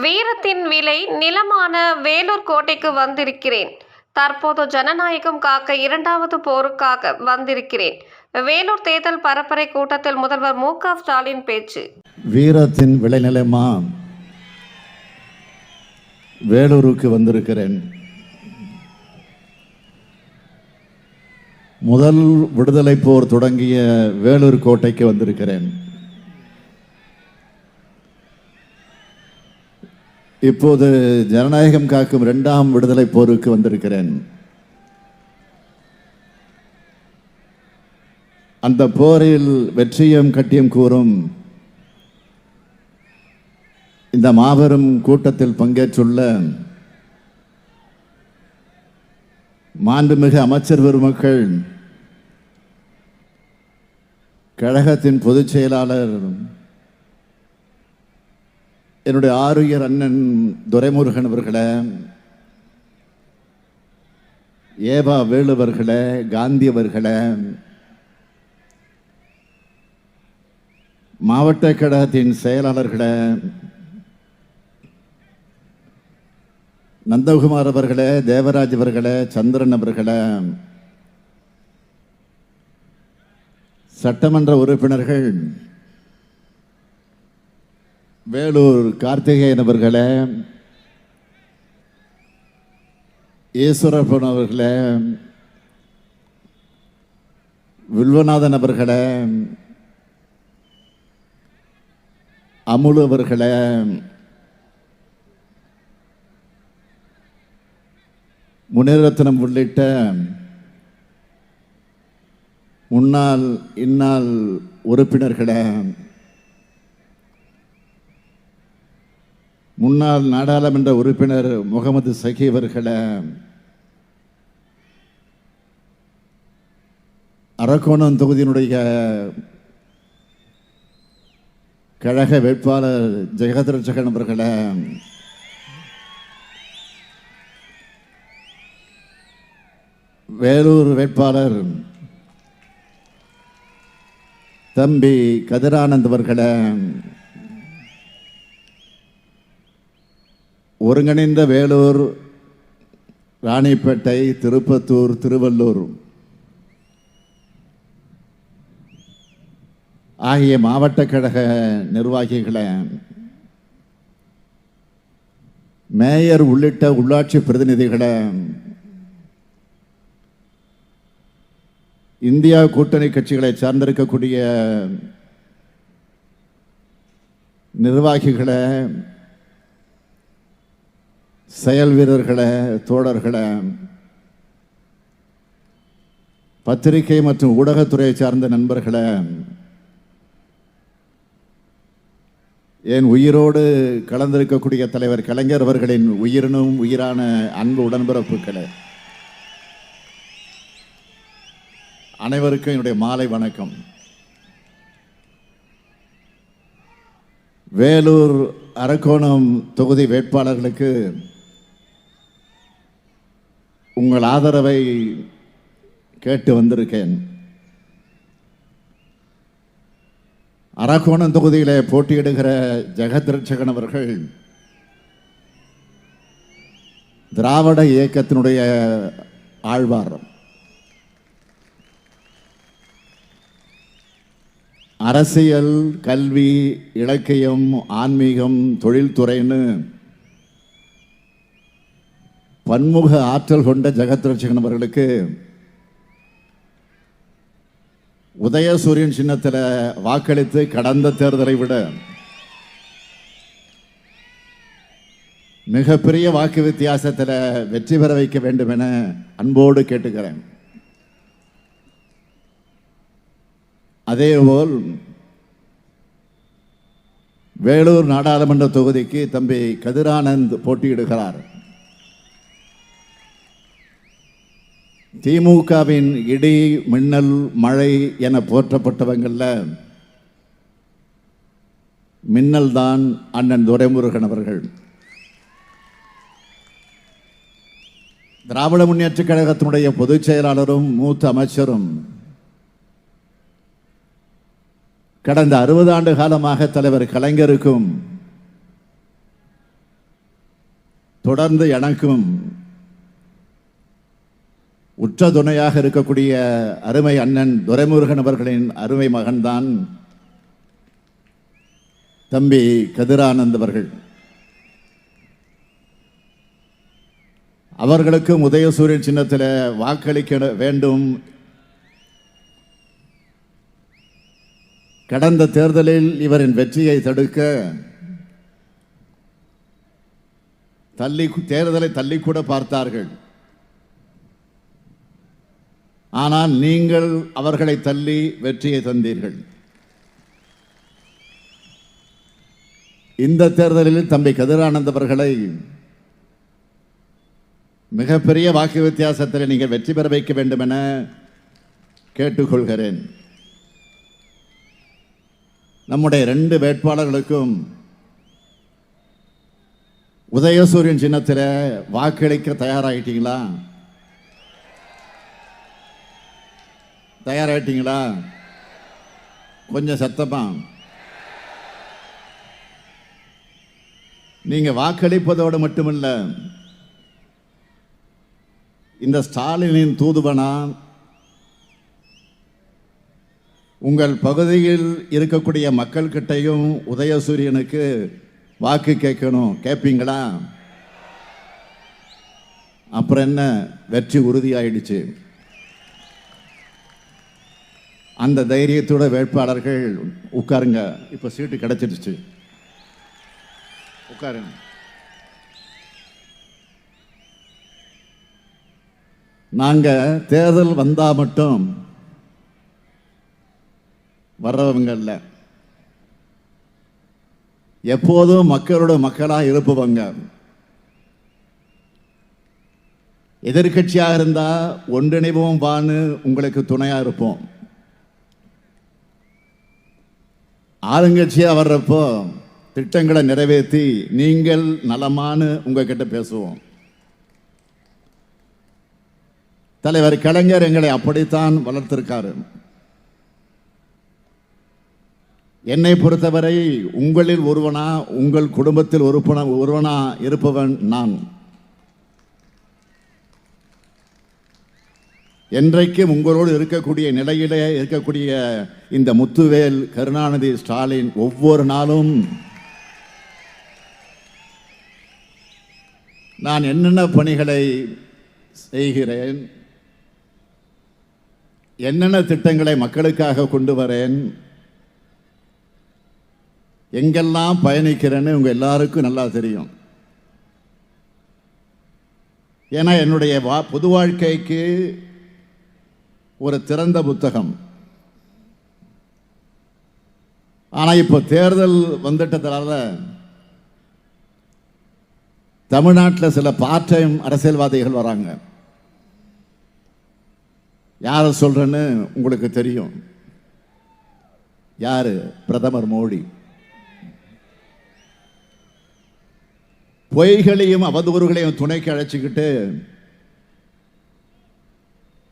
வீரத்தின் விலை நிலமான வேலூர் கோட்டைக்கு வந்திருக்கிறேன். தற்போது ஜனநாயகம் காக்க இரண்டாவது போருக்காக வந்திருக்கிறேன். வேலூர் தேர்தல் பரப்புரை கூட்டத்தில் முதல்வர் மு. க. ஸ்டாலின் பேச்சு. வீரத்தின் விளைநிலமா வேலூருக்கு வந்திருக்கிறேன். முதல் விடுதலை போர் தொடங்கிய வேலூர் கோட்டைக்கு வந்திருக்கிறேன். இப்போது ஜனநாயகம் காக்கும் இரண்டாம் விடுதலை போருக்கு வந்திருக்கிறேன். அந்த போரில் வெற்றியும் கட்டியம் கூறும். இந்த மாபெரும் கூட்டத்தில் பங்கேற்றுள்ள மாண்புமிகு அமைச்சர் பெருமக்கள் கழகத்தின் பொதுச் செயலாளர் என்னுடைய ஆருயர் அண்ணன் துரைமுருகன் அவர்களை ஏபா வேலுவர்கள காந்தியவர்கள மாவட்ட கழகத்தின் செயலாளர்களை நந்தகுமார் அவர்களே தேவராஜ் அவர்களே சந்திரன் அவர்களே சட்டமன்ற உறுப்பினர்கள் வேலூர் கார்த்திகேயன் அவர்களே ஈஸ்வரப்பன் அவர்களே வில்வநாதன் அவர்களே அமுலு அவர்களே முனிரத்னம் உள்ளிட்ட முன்னாள் இந்நாள் உறுப்பினர்களே முன்னாள் நாடாளுமன்ற உறுப்பினர் முகமது சகி அவர்களை அரக்கோணம் தொகுதியினுடைய கழக வேட்பாளர் ஜெகதரட்சகன் அவர்களை வேலூர் வேட்பாளர் தம்பி கதிரானந்த் அவர்களை ஒருங்கிணைந்த வேலூர் ராணிப்பேட்டை திருப்பத்தூர் திருவள்ளூர் ஆகிய மாவட்ட கழக நிர்வாகிகளை மேயர் உள்ளிட்ட உள்ளாட்சி பிரதிநிதிகளை இந்தியா கூட்டணி கட்சிகளை சார்ந்திருக்கக்கூடிய நிர்வாகிகளை செயல் வீரர்களை தோழர்களை பத்திரிகை மற்றும் ஊடகத்துறையை சார்ந்த நண்பர்களை என் உயிரோடு கலந்திருக்கக்கூடிய தலைவர் கலைஞர் அவர்களின் உயிரினும் உயிரான அன்பு உடன்பிறப்புகளே அனைவருக்கும் என்னுடைய மாலை வணக்கம். வேலூர் அரக்கோணம் தொகுதி வேட்பாளர்களுக்கு உங்கள் ஆதரவை கேட்டு வந்திருக்கேன். அரக்கோணம் தொகுதியிலே போட்டியிடுகிற ஜெகதிரட்சகன் அவர்கள் திராவிட இயக்கத்தினுடைய ஆழ்வார் அரசியல் கல்வி இலக்கியம் ஆன்மீகம் தொழில்துறைன்னு பன்முக ஆற்றல் கொண்ட ஜெகத் ரட்சகன் அவர்களுக்கு உதயசூரியன் சின்னத்தில் வாக்களித்து கடந்த தேர்தலை விட மிகப்பெரிய வாக்கு வித்தியாசத்தில் வெற்றி பெற வைக்க வேண்டும் என அன்போடு கேட்டுக்கிறேன். அதேபோல் வேலூர் நாடாளுமன்ற தொகுதிக்கு தம்பி கதிரானந்த் போட்டியிடுகிறார். திமுகவின் இடி மின்னல் மழை என போற்றப்பட்டவங்களில் மின்னல் தான் அண்ணன் துரைமுருகன் அவர்கள். திராவிட முன்னேற்றக் கழகத்தினுடைய பொதுச் செயலாளரும் மூத்த அமைச்சரும் கடந்த அறுபது ஆண்டு காலமாக தலைவர் கலைஞருக்கும் தொடர்ந்து எனக்கும் உற்ற துணையாக இருக்கக்கூடிய அருமை அண்ணன் துரைமுருகன் அவர்களின் அருமை மகன்தான் தம்பி கதிரானந்த் அவர்கள். அவர்களுக்கும் உதயசூரியன் சின்னத்தில் வாக்களிக்க வேண்டும். கடந்த தேர்தலில் இவரின் வெற்றியை தடுக்க தள்ளி தேர்தலை தள்ளிக்கூட பார்த்தார்கள். ஆனால் நீங்கள் அவர்களை தள்ளி வெற்றியை தந்தீர்கள். இந்த தேர்தலில் தம்பி கதிரானந்த் அவர்களை மிகப்பெரிய வாக்கு வித்தியாசத்தில் நீங்கள் வெற்றி பெற வைக்க வேண்டும் என கேட்டுக்கொள்கிறேன். நம்முடைய ரெண்டு வேட்பாளர்களுக்கும் உதயசூரியன் சின்னத்தில் வாக்களிக்க தயாராகிட்டீங்களா தயாராகிட்டீங்களா கொஞ்சம் சத்தமா. நீங்க வாக்களிப்பதோடு மட்டுமல்ல இந்த ஸ்டாலினின் தூதுவனா உங்கள் பகுதியில் இருக்கக்கூடிய மக்கள்கிட்டையும் உதயசூரியனுக்கு வாக்கு கேட்கணும். கேட்பீங்களா அப்புறம் என்ன? வெற்றி உறுதியாயிடுச்சு. அந்த தைரியத்தோட வேட்பாளர்கள் உட்காருங்க. இப்போ சீட்டு கிடைச்சிருச்சு. உட்காருங்க. நாங்கள் தேர்தல் வந்தால் மட்டும் வர்றவங்க இல்லை. எப்போதும் மக்களோட மக்களாக இருப்பவங்க. எதிர்க்கட்சியாக இருந்தால் ஒன்றிணைவோம் வான்னு உங்களுக்கு துணையாக இருப்போம். ஆளுங்கட்சியாக வர்றப்போ திட்டங்களை நிறைவேற்றி நீங்கள் நலமானு உங்ககிட்ட பேசுவோம். தலைவர் கலைஞர் எங்களை அப்படித்தான் வளர்த்திருக்காரு. என்னை பொறுத்தவரை உங்களில் ஒருவனா உங்கள் குடும்பத்தில் ஒருவனா ஒருவனா இருப்பவன் நான். என்றைக்கும் உங்களோடு இருக்கக்கூடிய நிலையிலே இருக்கக்கூடிய இந்த முத்துவேல் கருணாநிதி ஸ்டாலின் ஒவ்வொரு நாளும் நான் என்னென்ன பணிகளை செய்கிறேன் என்னென்ன திட்டங்களை மக்களுக்காக கொண்டு வரேன் எங்கெல்லாம் பயணிக்கிறேன்னு உங்கள் எல்லாருக்கும் நல்லா தெரியும். ஏன்னா என்னுடைய வா பொது வாழ்க்கைக்கு ஒரு திறந்த புத்தகம். ஆனால் இப்போ தேர்தல் வந்துட்டதுனால தமிழ்நாட்டில் சில பார்ட் டைம் அரசியல்வாதிகள் வராங்க. யாரை சொல்றேன்னு உங்களுக்கு தெரியும். யார்? பிரதமர் மோடி. பொய்களையும் அவதூறுகளையும் துணைக்கு அழைச்சிக்கிட்டு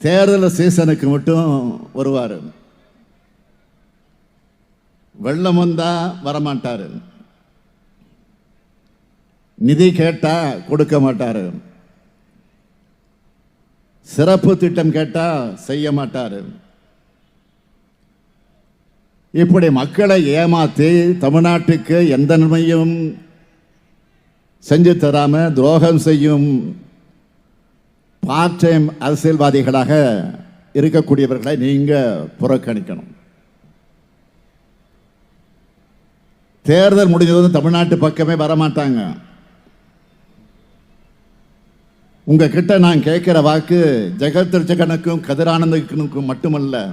தேர்தல் சீசனுக்கு மட்டும் வருவார். வெள்ளம் வந்தா வரமாட்டார். நிதி கேட்டா கொடுக்க மாட்டார். சிறப்பு திட்டம் கேட்டா செய்ய மாட்டார். இப்படி மக்களை ஏமாத்தி தமிழ்நாட்டுக்கு எந்த நன்மையும் செஞ்சு தராம துரோகம் செய்யும் பார்ட் டைம் அரசியல்வாதிகளாக இருக்கக்கூடியவர்களை நீங்கள் புறக்கணிக்கணும். தேர்தல் முடிஞ்சதும் தமிழ்நாட்டு பக்கமே வரமாட்டாங்க. உங்ககிட்ட நான் கேட்குற வாக்கு ஜெகத் திருச்சகனுக்கும் கதிரானந்தனுக்கும் மட்டுமல்ல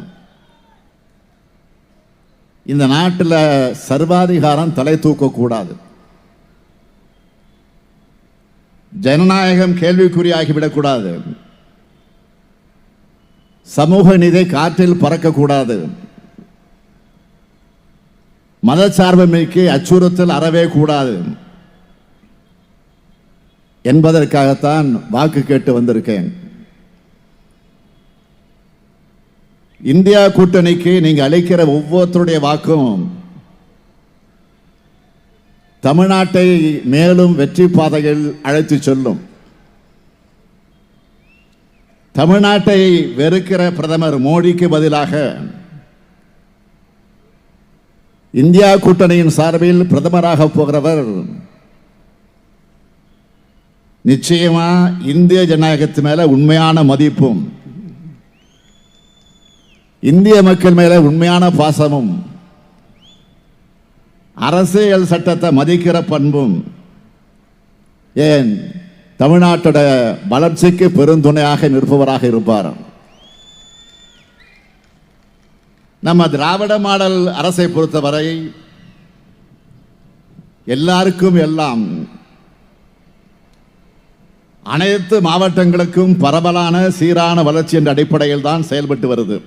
இந்த நாட்டில் சர்வாதிகாரம் தலை தூக்கக்கூடாது. ஜனநாயகம் கேள்விக்குறியாகிவிடக்கூடாது. சமூக நிதி காற்றில் பறக்கக்கூடாது. மதச்சார்பமைக்கு அச்சுறுத்தல் அறவே கூடாது என்பதற்காகத்தான் வாக்கு கேட்டு வந்திருக்கேன். இந்தியா கூட்டணிக்கு நீங்க அளிக்கிற ஒவ்வொருத்தருடைய வாக்கும் தமிழ்நாட்டை மேலும் வெற்றி பாதையில் அழைத்துச் செல்லும். தமிழ்நாட்டை வெறுக்கிற பிரதமர் மோடிக்கு பதிலாக இந்தியா கூட்டணியின் சார்பில் பிரதமராக போகிறவர் நிச்சயமா இந்திய ஜனநாயகத்து மேல உண்மையான மதிப்பும் இந்திய மக்கள் மேல உண்மையான பாசமும் அரசியல் சட்டத்தை மதிக்கிற பண்பும் ஏன் தமிழ்நாட்டோட வளர்ச்சிக்கு பெருந்துணையாக நிற்பவராக இருப்பார். நம்ம திராவிட மாடல் அரசை பொறுத்தவரை எல்லாருக்கும் எல்லாம் அனைத்து மாவட்டங்களுக்கும் பரவலான சீரான வளர்ச்சி என்ற அடிப்படையில் தான் செயல்பட்டு வருது.